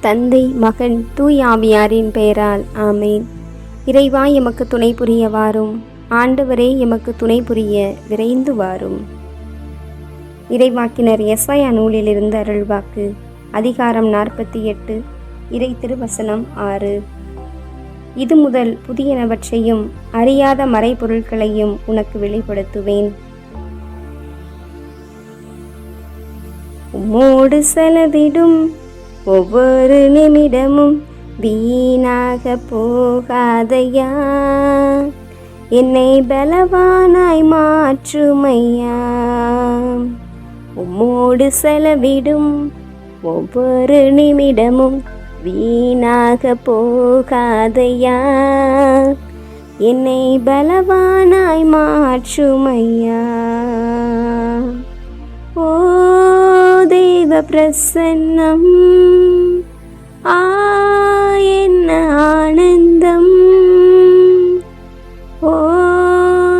தந்தை மகன் தூய் ஆவியாரின் பெயரால் ஆமேன். இறைவா எமக்கு துணை புரிய வாரும். ஆண்டவரே எமக்கு துணை புரிய விரைந்து வாரும். இறைவாக்கினர் எஸ்ஐயா நூலிலிருந்து அருள்வாக்கு. அதிகாரம் நாற்பத்தி எட்டு இறை திருவசனம் ஆறு. இது முதல் புதியனவற்றையும் அறியாத மறைபொருட்களையும் உனக்கு வெளிப்படுத்துவேன். உம்மோடு செலவிடும் ஒவ்வொரு நிமிடமும் வீணாக போகாதையா? என்னை பலவானாய் மாற்றுமையா? உம்மோடு செலவிடும் ஒவ்வொரு நிமிடமும் வீணாக போகாதையா? என்னை பலவானாய் மாற்றுமையா? ஓ தேவ பிரசன்னம். ஆ என்ன ஆனந்தம். ஓ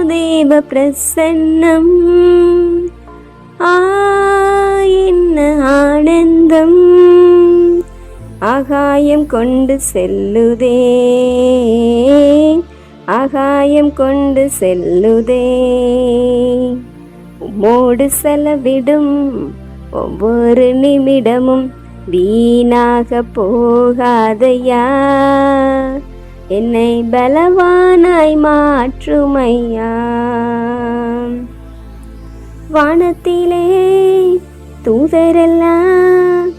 தேவ பிரசன்னம். ஆ என்ன ஆனந்தம். ஆகாயம் கொண்டு செல்லுதே. ஆகாயம் கொண்டு செல்லுதே. உம்மோடு செலவிடும். ஒவ்வொரு நிமிடமும் வீணாக போகாதையா? என்னை பலவானாய் மாற்றுமையா? வானத்திலே தூதரெல்லாம்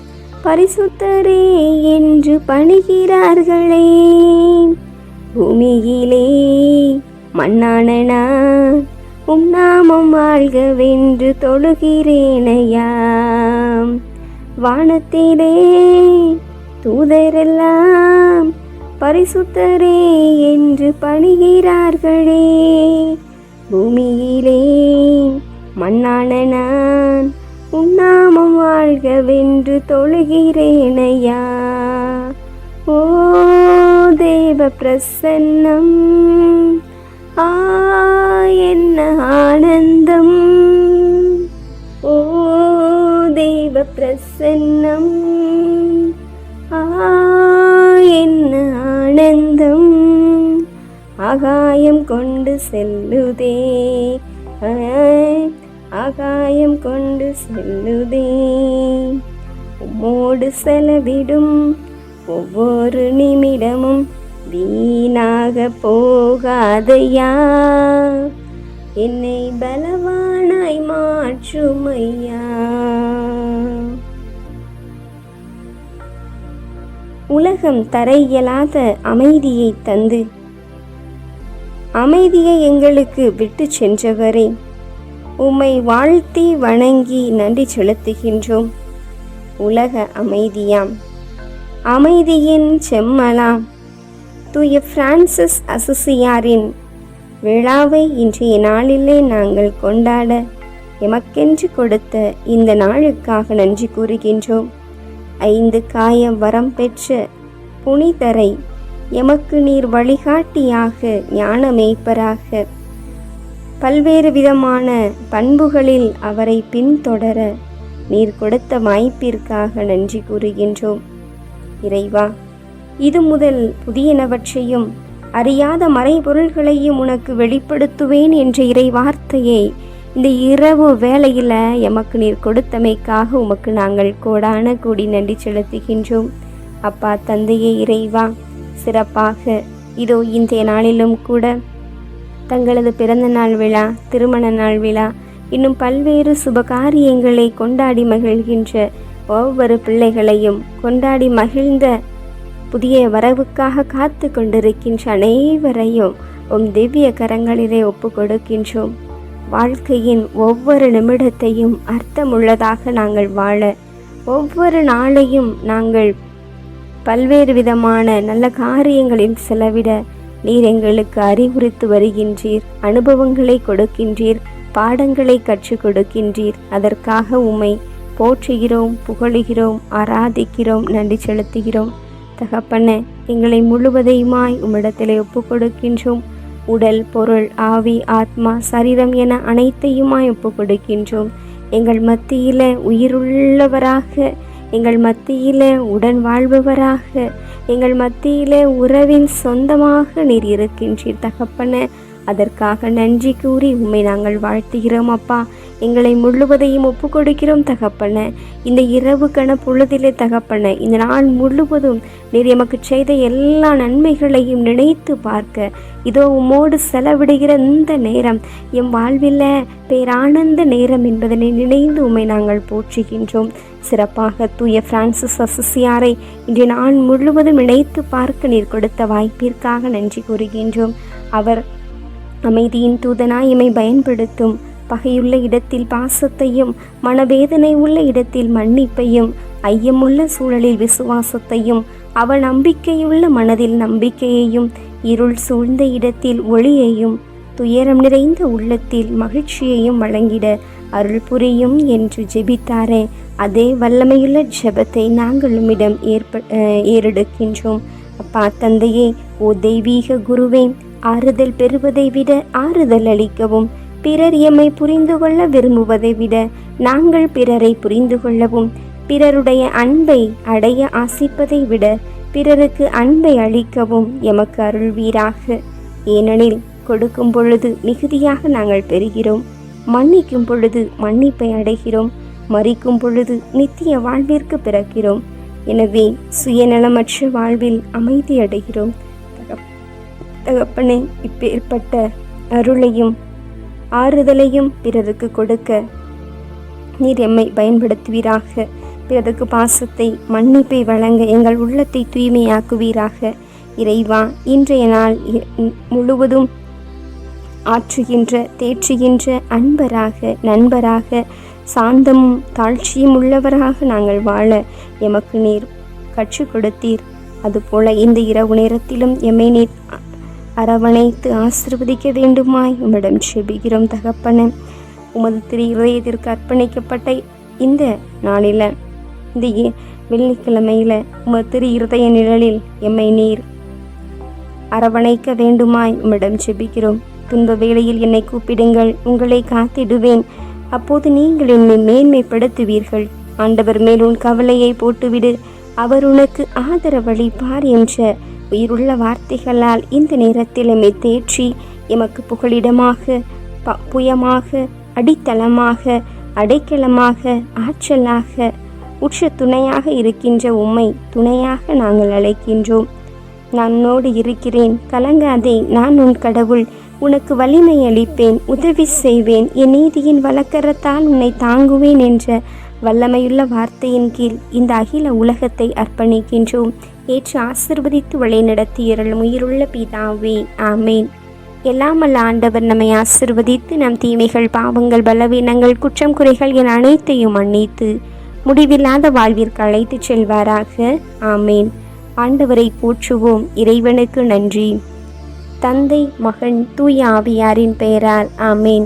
பரிசுத்தரே என்று பணிகிறார்களே. பூமியிலே மண்ணானனா வாழ்கவென்று தொழுகிறேனையா வானத்திலே தூதரெல்லாம் பரிசுத்தரே என்று பணிகிறார்களே. பூமியிலே மண்ணான நான் உன்னாமம் வாழ்கவென்று தொழுகிறேனையா. ஓ தேவ பிரசன்னம். ஆ என்ன ஆனந்தம்? ஓ தேவ பிரசன்னம். ஆ என்ன ஆனந்தம்? ஆகாயம் கொண்டு செல்லுதே. ஆ, ஆகாயம் கொண்டு செல்லுதே. உம்மோடு செலவிடும் ஒவ்வொரு நிமிடமும் வீணாக போகாதையா? என்னை பலவானாய் மாற்றுமையா? உலகம் தர இயலாத அமைதியை தந்து அமைதியை எங்களுக்கு விட்டு சென்றவரே உம்மை வாழ்த்தி வணங்கி நன்றி செலுத்துகின்றோம். உலக அமைதியாம். அமைதியின் செம்மலாம். தூய பிரான்சிஸ் அசசியாரின் விழாவை இன்றைய நாளிலே நாங்கள் கொண்டாட எமக்கென்று கொடுத்த இந்த நாளுக்காக நன்றி கூறுகின்றோம். ஐந்து காயம் வரம் பெற்ற புனிதரை எமக்கு நீர் வழிகாட்டியாக ஞான மேய்ப்பராக பல்வேறு விதமான பண்புகளில் அவரை பின்தொடர நீர் கொடுத்த வாய்ப்பிற்காக நன்றி கூறுகின்றோம். இறைவா இது முதல் புதியனவற்றையும் அறியாத மறைபொருள்களையும் உனக்கு வெளிப்படுத்துவேன் என்ற இறை வார்த்தையை இந்த இரவு வேளையில் எமக்கு நீர் கொடுத்தமைக்காக உமக்கு நாங்கள் கோடான கூடி நன்றி செலுத்துகின்றோம். அப்பா தந்தையே இறைவா சிறப்பாக இதோ இன்றைய நாளிலும் கூட தங்களது பிறந்த நாள் விழா திருமண நாள் விழா இன்னும் பல்வேறு சுபகாரியங்களை கொண்டாடி மகிழ்கின்ற ஒவ்வொரு பிள்ளைகளையும் கொண்டாடி மகிழ்ந்த புதிய வரவுக்காக காத்து கொண்டிருக்கின்ற அனைவரையும் உம் திவ்ய கரங்களிலே ஒப்பு கொடுக்கின்றோம் வாழ்க்கையின் ஒவ்வொரு நிமிடத்தையும் அர்த்தமுள்ளதாக நாங்கள் வாழ ஒவ்வொரு நாளையும் நாங்கள் பல்வேறு விதமான நல்ல காரியங்களில் செலவிட நீர் எங்களுக்கு அறிவுறுத்து வருகின்றீர் அனுபவங்களை கொடுக்கின்றீர் பாடங்களை கற்றுக் கொடுக்கின்றீர். அதற்காக உம்மை போற்றுகிறோம் புகழுகிறோம் ஆராதிக்கிறோம் நன்றி செலுத்துகிறோம். தகப்பன எங்களை முழுவதையுமாய் உம்மிடத்திலே ஒப்பு கொடுக்கின்றோம் உடல் பொருள் ஆவி ஆத்மா சரீரம் என அனைத்தையுமாய் ஒப்பு கொடுக்கின்றோம் எங்கள் மத்தியில உயிருள்ளவராக எங்கள் மத்தியில் உடன் வாழ்பவராக எங்கள் மத்தியில் உறவின் சொந்தமாக நீர் இருக்கின்றீர் தகப்பன. அதற்காக நன்றி கூறி உம்மை நாங்கள் வாழ்த்துகிறோம் அப்பா. எங்களை முழுவதையும் ஒப்பு கொடுக்கிறோம் தகப்பன. இந்த இரவு கண பொழுதிலே தகப்பன இந்த நாள் முழுவதும் நீர் எமக்கு செய்த எல்லா நன்மைகளையும் நினைத்து பார்க்க இதோ உம்மோடு செலவிடுகிற இந்த நேரம் எம் வாழ்வில் பேரானந்த நேரம் என்பதனை நினைந்து உம்மை நாங்கள் போற்றுகின்றோம். சிறப்பாக தூய பிரான்சிஸ் அசசியாரை இன்று நாள் முழுவதும் நினைத்து பார்க்க நீர் கொடுத்த வாய்ப்பிற்காக நன்றி கூறுகின்றோம். அவர் அமைதியின் தூதனாய் எம்மை பயன்படுத்தும். பகையுள்ள இடத்தில் பாசத்தையும் மனவேதனை உள்ள இடத்தில் மன்னிப்பையும் ஐயமுள்ள சூழலில் விசுவாசத்தையும் அவ நம்பிக்கையுள்ள மனதில் நம்பிக்கையையும் இருள் சூழ்ந்த இடத்தில் ஒளியையும் துயரம் நிறைந்த உள்ளத்தில் மகிழ்ச்சியையும் வழங்கிட அருள் புரியும் என்று ஜெபித்தாரே. அதே வல்லமையுள்ள ஜெபத்தை நாங்கள் உம்மிடம் ஏற்ப ஏறெடுக்கின்றோம். அப்பா தந்தையே ஓ தெய்வீக குருவே ஆறுதல் பெறுவதை விட ஆறுதல் அளிக்கவும் பிறர் எம்மை புரிந்து கொள்ள விரும்புவதை விட நாங்கள் பிறரை புரிந்து கொள்ளவும் பிறருடைய அன்பை அடைய ஆசிப்பதை விட பிறருக்கு அன்பை அளிக்கவும் எமக்கு அருள்வீராக. ஏனெனில் கொடுக்கும் பொழுது மிகுதியாக நாங்கள் பெறுகிறோம் மன்னிக்கும் பொழுது மன்னிப்பை அடைகிறோம் மறிக்கும் பொழுது நித்திய வாழ்விற்கு பிறக்கிறோம். எனவே சுயநலமற்ற வாழ்வில் அமைதி அடைகிறோம் தகப்- தகப்பனே இப்பேற்பட்ட அருளையும் ஆறுதலையும் பிறருக்கு கொடுக்க. நீர் எம்மை பயன்படுத்துவீராக. பிறருக்கு பாசத்தை மன்னிப்பை வழங்க எங்கள் உள்ளத்தை தூய்மையாக்குவீராக. இறைவா இன்றைய நாள் இ- முழுவதும் ஆற்றுகின்ற தேற்றுகின்ற அன்பராக நண்பராக சாந்தமும் தாழ்ச்சியும் உள்ளவராக நாங்கள் வாழ எமக்கு நீர் கற்றுக் கொடுத்தீர். அதுபோல இந்த இரவு நேரத்திலும் எம்மை நீர் அரவணைத்து ஆசிர்வதிக்க வேண்டுமாய் உம்மிடம் செபிக்கிறோம் தகப்பன. உமது திரு இதயத்திற்கு அர்ப்பணிக்கப்பட்ட இந்த நாளில் இந்த வெள்ளிக்கிழமையில் உமது திரு இருதய நிழலில் எம்மை நீர் அரவணைக்க வேண்டுமாய் உம்மிடம் செபிக்கிறோம். துன்ப வேளையில் என்னை கூப்பிடுங்கள் உங்களை காத்திடுவேன். அப்போது நீங்கள் என்னை மேன்மைப்படுத்துவீர்கள். ஆண்டவர் மேல் உன் கவலையை போட்டுவிடு அவர் உனக்கு ஆதரவளிப்பார் என்ற உயிருள்ள வார்த்தைகளால் இந்த நேரத்தில் எம்மை தேற்றி எமக்கு புகழிடமாக ப- புயமாக அடித்தளமாக அடைக்கலமாக ஆற்றலாக உற்ற துணையாக இருக்கின்ற உம்மை துணையாக நாங்கள் அழைக்கின்றோம். நான் உன்னோடு இருக்கிறேன். கலங்காதே. நான் உன் கடவுள். உனக்கு வலிமை அளிப்பேன். உதவி செய்வேன். என் நீதியின் வழக்கரத்தால் உன்னை தாங்குவேன் என்ற வல்லமையுள்ள வார்த்தையின் கீழ் இந்த அகில உலகத்தை அர்ப்பணிக்கின்றோம். ஏற்று ஆசிர்வதித்து வழிநடத்தியருளும் உயிருள்ள பிதாவே ஆமேன். எல்லாமல்ல ஆண்டவர் நம்மை ஆசிர்வதித்து நம் தீமைகள் பாவங்கள் பலவீனங்கள் குற்றம் குறைகள் என அனைத்தையும் மன்னித்து முடிவில்லாத வாழ்விற்கு அழைத்துச் செல்வாராக ஆமேன். ஆண்டவரை போற்றுவோம். இறைவனுக்கு நன்றி. தந்தை மகன் தூய ஆவியாரின் பெயரால் ஆமேன்.